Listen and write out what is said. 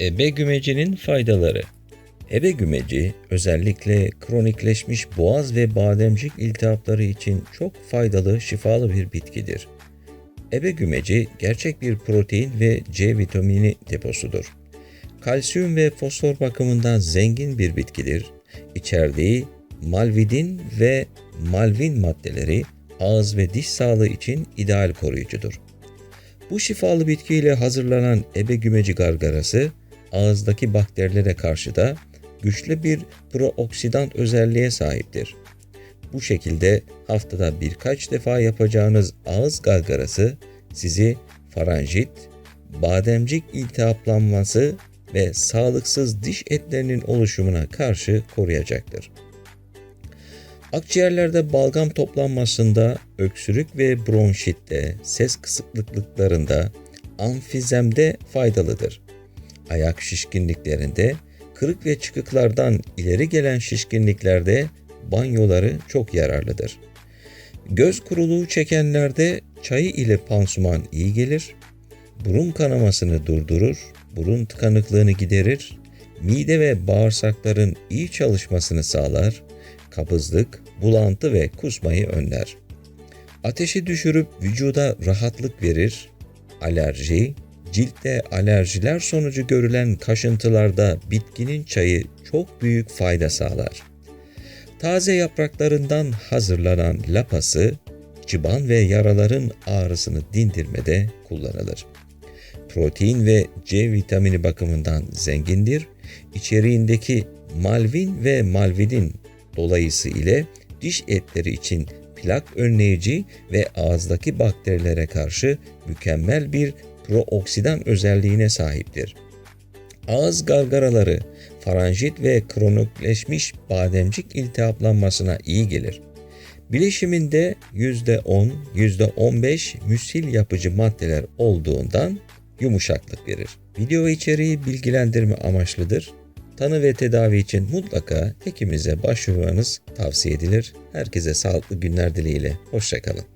Ebe gümecinin faydaları Ebe gümeci özellikle kronikleşmiş boğaz ve bademcik iltihapları için çok faydalı şifalı bir bitkidir. Ebe gümeci gerçek bir protein ve C vitamini deposudur. Kalsiyum ve fosfor bakımından zengin bir bitkidir. İçerdiği malvidin ve malvin maddeleri ağız ve diş sağlığı için ideal koruyucudur. Bu şifalı bitkiyle hazırlanan ebe gümeci gargarası ağızdaki bakterilere karşı da güçlü bir prooksidant özelliğe sahiptir. Bu şekilde haftada birkaç defa yapacağınız ağız gargarası sizi faranjit, bademcik iltihaplanması ve sağlıksız diş etlerinin oluşumuna karşı koruyacaktır. Akciğerlerde balgam toplanmasında, öksürük ve bronşitte, ses kısıklıklarında, amfizemde faydalıdır. Ayak şişkinliklerinde, kırık ve çıkıklardan ileri gelen şişkinliklerde banyoları çok yararlıdır. Göz kuruluğu çekenlerde çayı ile pansuman iyi gelir, burun kanamasını durdurur, burun tıkanıklığını giderir, mide ve bağırsakların iyi çalışmasını sağlar, kabızlık, bulantı ve kusmayı önler. Ateşi düşürüp vücuda rahatlık verir, alerji, ciltte alerjiler sonucu görülen kaşıntılarda bitkinin çayı çok büyük fayda sağlar. Taze yapraklarından hazırlanan lapası, çıban ve yaraların ağrısını dindirmede kullanılır. Protein ve C vitamini bakımından zengindir. İçeriğindeki malvin ve malvidin dolayısı ile diş etleri için plak önleyici ve ağızdaki bakterilere karşı mükemmel bir prooksidan özelliğine sahiptir. Ağız gargaraları, faranjit ve kronikleşmiş bademcik iltihaplanmasına iyi gelir. Bileşiminde %10, %15 müsil yapıcı maddeler olduğundan yumuşaklık verir. Video içeriği bilgilendirme amaçlıdır. Tanı ve tedavi için mutlaka hekimize başvurmanız tavsiye edilir. Herkese sağlıklı günler dileğiyle. Hoşçakalın.